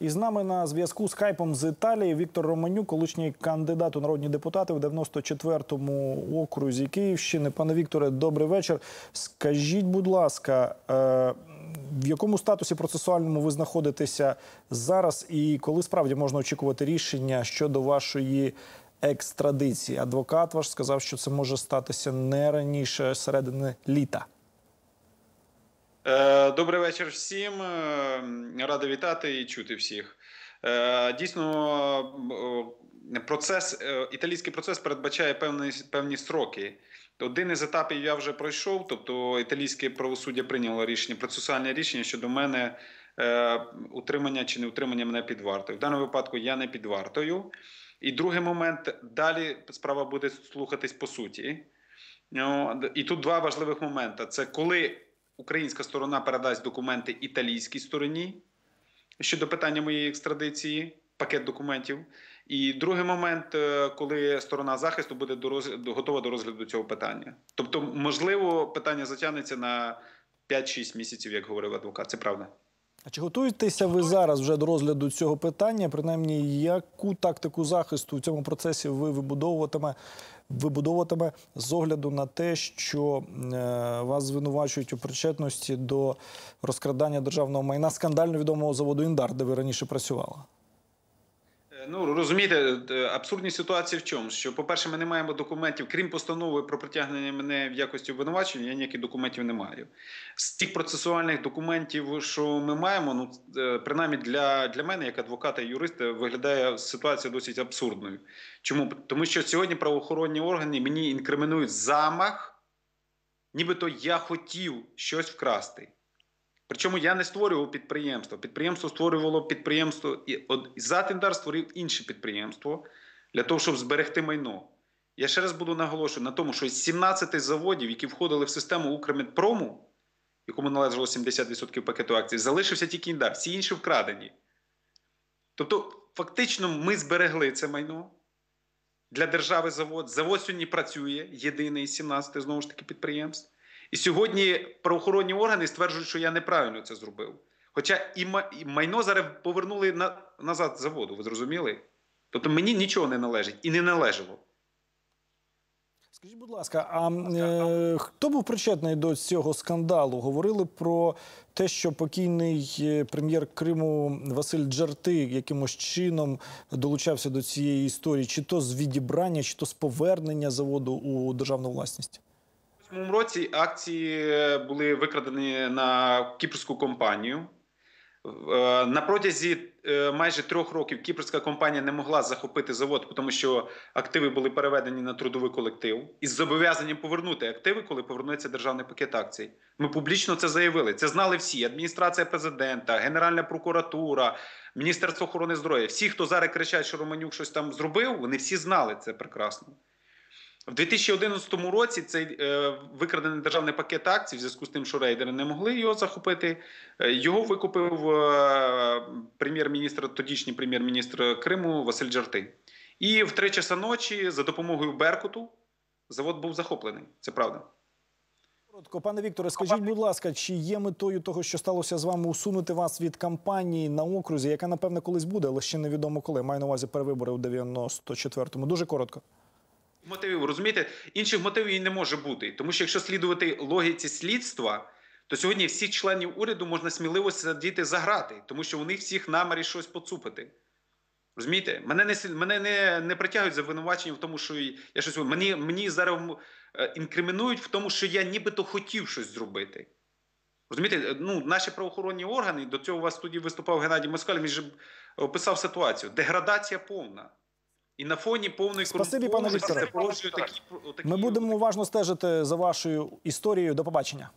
І з нами на зв'язку скайпом з Італії Віктор Романюк, колишній кандидат у народні депутати в 94-му окрузі Київщини. Пане Вікторе, добрий вечір. Скажіть, будь ласка, е, в якому статусі процесуальному ви знаходитеся зараз, і коли справді можна очікувати рішення щодо вашої екстрадиції? Адвокат ваш сказав, що це може статися не раніше середини літа. Е, Добрий вечір всім. Е, Радий вітати і чути всіх. Е, Дійсно, процес, італійський процес передбачає певні, певні строки. Один із етапів я вже пройшов, тобто італійське правосуддя прийняло рішення, процесуальне рішення щодо мене утримання чи не утримання мене під вартою. В даному випадку я не під вартою. І другий момент далі справа буде слухатись по суті. Ну, І тут два важливих моменти: це коли українська сторона передасть документи італійській стороні щодо питання моєї екстрадиції, пакет документів. І другий момент, е, коли сторона захисту буде до розгляду, готова до розгляду цього питання. Тобто, можливо, питання затягнеться на 5-6 місяців, як говорив адвокат. Це правда. А чи готуєтеся ви зараз вже до розгляду цього питання? Принаймні, яку тактику захисту в цьому процесі ви вибудовуватиме, вибудовуватиме з огляду на те, що е, вас звинувачують у причетності до розкрадання державного майна скандально відомого заводу Індар, де ви раніше працювали? Е, Ну розумієте, е, абсурдність ситуації в чому? Що, по-перше, ми не маємо документів, крім постанови про притягнення мене в якості обвинувачення, я ніяких документів не маю. З тих процесуальних документів, що ми маємо, ну е, принаймні для, для мене, як адвоката і юриста, виглядає ситуація досить абсурдною. Чому? Тому що сьогодні правоохоронні органи мені інкримінують замах, нібито я хотів щось вкрасти. Причому я не створював підприємство. Підприємство створювало підприємство і от Затиндар створив інше підприємство для того, щоб зберегти майно. Я ще раз буду наголошувати на тому, що з 17 заводів, які входили в систему Укрмедпрому, якому належало 70% пакету акцій, залишився тільки індар, всі інші вкрадені. Тобто, фактично, ми зберегли це майно для держави завод. Завод сьогодні працює, єдиний з 17 знову ж таки підприємств. І сьогодні правоохоронні органи стверджують, що я неправильно це зробив. Хоча і майно зараз повернули на, назад заводу, ви зрозуміли? Тобто мені нічого не належить і не належало. Скажіть, будь ласка, а е, хто був причетний до цього скандалу? Говорили про те, що покійний е, прем'єр Криму Василь Джарти якимось чином долучався до цієї історії, чи то з відібрання, чи то з повернення заводу у державну власність? У цьому році акції були викрадені на кіпрську компанію. На протязі майже трьох років кіпрська компанія не могла захопити завод, тому що активи були переведені на трудовий колектив із зобов'язанням повернути активи, коли повернеться державний пакет акцій. Ми публічно це заявили. Це знали всі: адміністрація президента, Генеральна прокуратура, Міністерство охорони здоров'я. Всі, хто зараз кричать, що Романюк щось там зробив, вони всі знали це прекрасно. В 2011 році цей е, викрадений державний пакет акцій, в зв'язку з тим, що рейдери не могли його захопити. Е, його викупив е, прем'єр-міністр, тодішній прем'єр-міністр Криму Василь Джарти. І в три часа ночі за допомогою Беркуту завод був захоплений. Це правда. Коротко, пане Вікторе, скажіть, будь ласка, чи є метою того, що сталося з вами, усунути вас від кампанії на окрузі, яка напевне колись буде, але ще невідомо коли. Маю на увазі перевибори у 94-му. Дуже коротко. Мотивів, розумієте, інших мотивів і не може бути. Тому що якщо слідувати логіці слідства, то сьогодні всіх членів уряду можна сміливо сидіти за грати, тому що у них всіх намірі щось поцупити. Розумієте? Мене не мене не, не притягують за в тому, що я щось мені мені зараз інкримінують в тому, що я нібито хотів щось зробити. Розумієте, ну, наші правоохоронні органи, до цього у вас тоді виступав Геннадій Москаль, він же описав ситуацію. Деградація повна. І на фоні повної Спасибі, пане Вікторе. Ми будемо уважно стежити за вашою історією. До побачення.